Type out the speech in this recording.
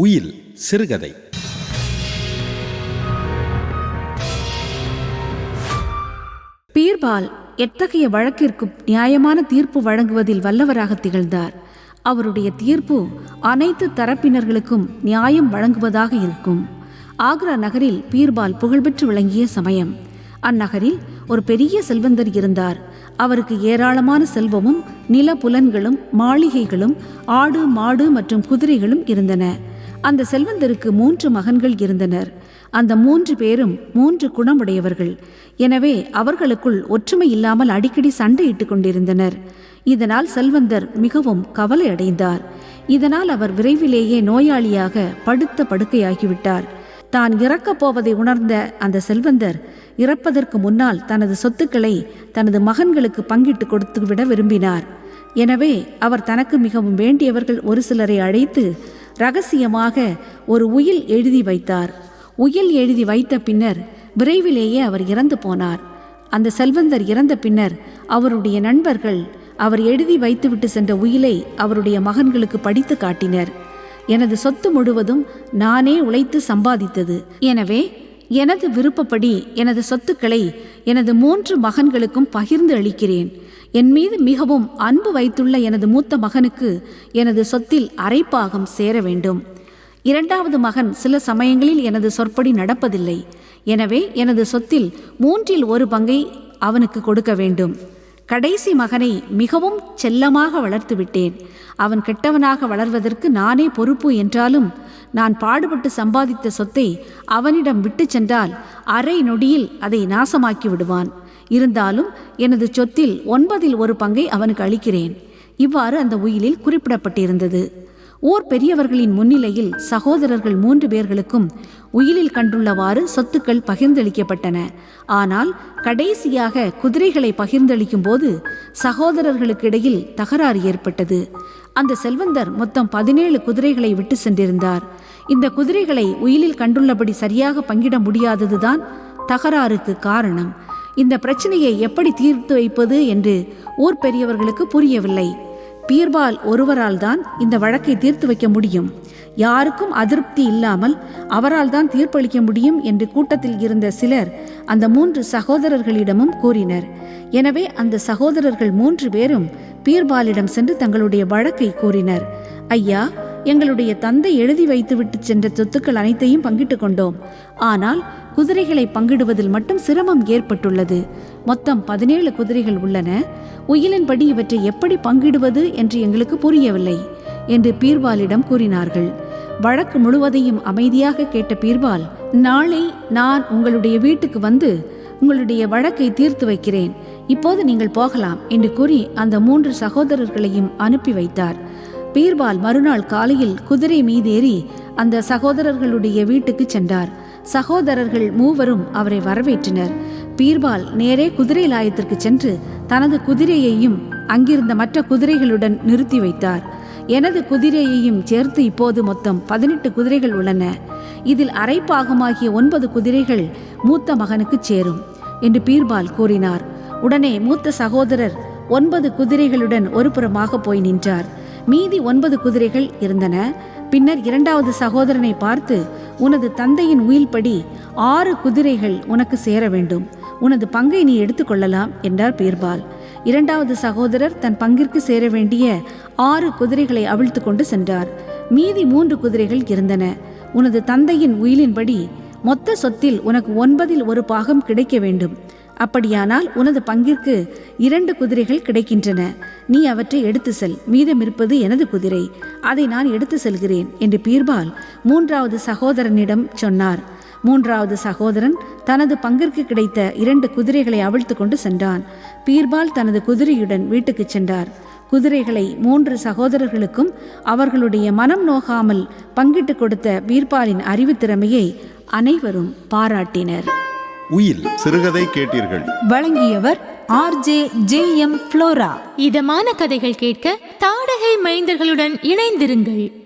உயில் சிறுகதை. பீர்பால் எத்தகைய வழக்கிற்கும் நியாயமான தீர்ப்பு வழங்குவதில் வல்லவராக திகழ்ந்தார். அவருடைய தீர்ப்பு அனைத்து தரப்பினர்களுக்கும் நியாயம் வழங்குவதாக இருக்கும். ஆக்ரா நகரில் பீர்பால் புகழ்பெற்று விளங்கிய சமயம். அந்நகரில் ஒரு பெரிய செல்வந்தர் இருந்தார். அவருக்கு ஏராளமான செல்வமும் நில புலன்களும் மாளிகைகளும் ஆடு மாடு மற்றும் குதிரைகளும் இருந்தன. அந்த செல்வந்தருக்கு மூன்று மகன்கள் இருந்தனர். அந்த மூன்று பேரும் மூன்று குணமுடையவர்கள். எனவே அவர்களுக்குள் ஒற்றுமை இல்லாமல் அடிக்கடி சண்டையிட்டுக் கொண்டிருந்தனர். இதனால் செல்வந்தர் மிகவும் கவலை அடைந்தார் இதனால் அவர் விரைவிலேயே நோயாளியாக படுத்த படுக்கையாகிவிட்டார். தான் இறக்கப் போவதை உணர்ந்த அந்த செல்வந்தர் இறப்பதற்கு முன்னால் தனது சொத்துக்களை தனது மகன்களுக்கு பங்கிட்டு கொடுத்து விட விரும்பினார். எனவே அவர் தனக்கு மிகவும் வேண்டியவர்கள் ஒரு சிலரை அழைத்து ரகசியமாக ஒரு உயில் எழுதி வைத்தார். உயில் எழுதி வைத்த பின்னர் விரைவிலேயே அவர் இறந்து போனார். அந்த செல்வந்தர் இறந்த பின்னர் அவருடைய நண்பர்கள் அவர் எழுதி வைத்துவிட்டு சென்ற உயிலை அவருடைய மகன்களுக்கு படித்து காட்டினர். எனது சொத்து முழுவதும் நானே உழைத்து சம்பாதித்தது. எனவே எனது விருப்பப்படி எனது சொத்துக்களை எனது மூன்று மகன்களுக்கும் பகிர்ந்து அளிக்கிறேன். என் மீது மிகவும் அன்பு வைத்துள்ள எனது மூத்த மகனுக்கு எனது சொத்தில் அரைப்பாகம் சேர வேண்டும். இரண்டாவது மகன் சில சமயங்களில் எனது சொற்படி நடப்பதில்லை. எனவே எனது சொத்தில் மூன்றில் ஒரு பங்கை அவனுக்கு கொடுக்க வேண்டும். கடைசி மகனை மிகவும் செல்லமாக வளர்த்துவிட்டேன் அவன் கெட்டவனாக வளர்வதற்கு நானே பொறுப்பு என்றாலும் நான் பாடுபட்டு சம்பாதித்த சொத்தை அவனிடம் விட்டு சென்றால் அரை நொடியில் அதை நாசமாக்கி விடுவான். இருந்தாலும் எனது சொத்தில் ஒன்பதில் ஒரு பங்கை அவனுக்கு அளிக்கிறேன். இவ்வாறு அந்த உயிலில் குறிப்பிடப்பட்டிருந்தது. ஓர் பெரியவர்களின் முன்னிலையில் சகோதரர்கள் மூன்று பேர்களுக்கும் உயிலில் கண்டுள்ளவாறு சொத்துக்கள் பகிர்ந்தளிக்கப்பட்டன. ஆனால் கடைசியாக குதிரைகளை பகிர்ந்தளிக்கும் போது சகோதரர்களுக்கிடையில் தகராறு ஏற்பட்டது. அந்த செல்வந்தர் மொத்தம் பதினேழு குதிரைகளை விட்டு சென்றிருந்தார். இந்த குதிரைகளை உயிலில் கண்டுள்ளபடி சரியாக பங்கிட முடியாததுதான் தகராறுக்கு காரணம். இந்த பிரச்சனையை எப்படி தீர்த்து வைப்பது என்று ஊர் பெரியவர்களுக்கு புரியவில்லை. பீர்பால் ஒருவரால் தான் இந்த வழக்கை தீர்த்து வைக்க முடியும். யாருக்கும் அதிருப்தி இல்லாமல் அவரால் தான் தீர்ப்பளிக்க முடியும் என்று கூட்டத்தில் இருந்த சிலர் அந்த மூன்று சகோதரர்களிடமும் கூறினர். எனவே அந்த சகோதரர்கள் மூன்று பேரும் பீர்பாலிடம் சென்று தங்களுடைய வழக்கை கூறினர். ஐயா எங்களுடைய தந்தை எழுதி வைத்துவிட்டு சென்ற சொத்துக்கள் அனைத்தையும் பங்கிட்டு கொண்டோம். ஆனால் குதிரைகளை பங்கிடுவதில் மட்டும் சிரமம் ஏற்பட்டுள்ளது. மொத்தம் பதினேழு குதிரைகள் உள்ளன. உயிலின்படி இவற்றை எப்படி பங்கிடுவது என்று எங்களுக்கு புரியவில்லை என்று பீர்பாலிடம் கூறினார்கள். வழக்கு முழுவதையும் அமைதியாக கேட்ட பீர்பால் நாளை நான் உங்களுடைய வீட்டுக்கு வந்து உங்களுடைய வழக்கை தீர்த்து வைக்கிறேன். இப்போது நீங்கள் போகலாம் என்று கூறி அந்த மூன்று சகோதரர்களையும் அனுப்பி வைத்தார். பீர்பால் மறுநாள் காலையில் குதிரை மீதேறி அந்த சகோதரர்களுடைய வீட்டுக்கு சென்றார். சகோதரர்கள் மூவரும் அவரை வரவேற்றனர். பீர்பால் நேரே குதிரை லாயத்திற்கு சென்று தனது குதிரையையும் அங்கிருந்த மற்ற குதிரைகளுடன் நிறுத்தி வைத்தார். எனது குதிரையையும் சேர்த்து இப்போது மொத்தம் பதினெட்டு குதிரைகள் உள்ளன. இதில் அரைப்பாகமாகிய ஒன்பது குதிரைகள் மூத்த மகனுக்கு சேரும் என்று பீர்பால் கூறினார். உடனே மூத்த சகோதரர் ஒன்பது குதிரைகளுடன் ஒரு புறமாக போய் நின்றார். மீதி ஒன்பது குதிரைகள் இருந்தன. பின்னர் இரண்டாவது சகோதரனை பார்த்து உனது தந்தையின் உயில்படி ஆறு குதிரைகள் உனக்கு சேர வேண்டும். உனது பங்கை நீ எடுத்துக்கொள்ளலாம் என்றார் பீர்பால். இரண்டாவது சகோதரர் தன் பங்கிற்கு சேர வேண்டிய ஆறு குதிரைகளை அவிழ்த்து கொண்டு சென்றார். மீதி மூன்று குதிரைகள் இருந்தன. உனது தந்தையின் உயிலின்படி மொத்த சொத்தில் உனக்கு ஒன்பதில் ஒரு பாகம் கிடைக்க வேண்டும். அப்படியானால் உனது பங்கிற்கு இரண்டு குதிரைகள் கிடைக்கின்றன. நீ அவற்றை எடுத்து செல். மீதமிருப்பது எனது குதிரை. அதை நான் எடுத்து செல்கிறேன் என்று பீர்பால் மூன்றாவது சகோதரனிடம் சொன்னார். மூன்றாவது சகோதரன் தனது பங்கிற்கு கிடைத்த இரண்டு குதிரைகளை அவிழ்த்து கொண்டு சென்றான். பீர்பால் தனது குதிரையுடன் வீட்டுக்கு சென்றார். குதிரைகளை மூன்று சகோதரர்களுக்கும் அவர்களுடைய மனம் நோகாமல் பங்கிட்டு கொடுத்த பீர்பாலின் அறிவுத்திறமையை அனைவரும் பாராட்டினர். உயில் சிறுகதை கேட்டீர்கள். வழங்கியவர் R J J M Flora. இதமான கதைகள் கேட்க தாடகை மைந்தர்களுடன் இணைந்திருங்கள்.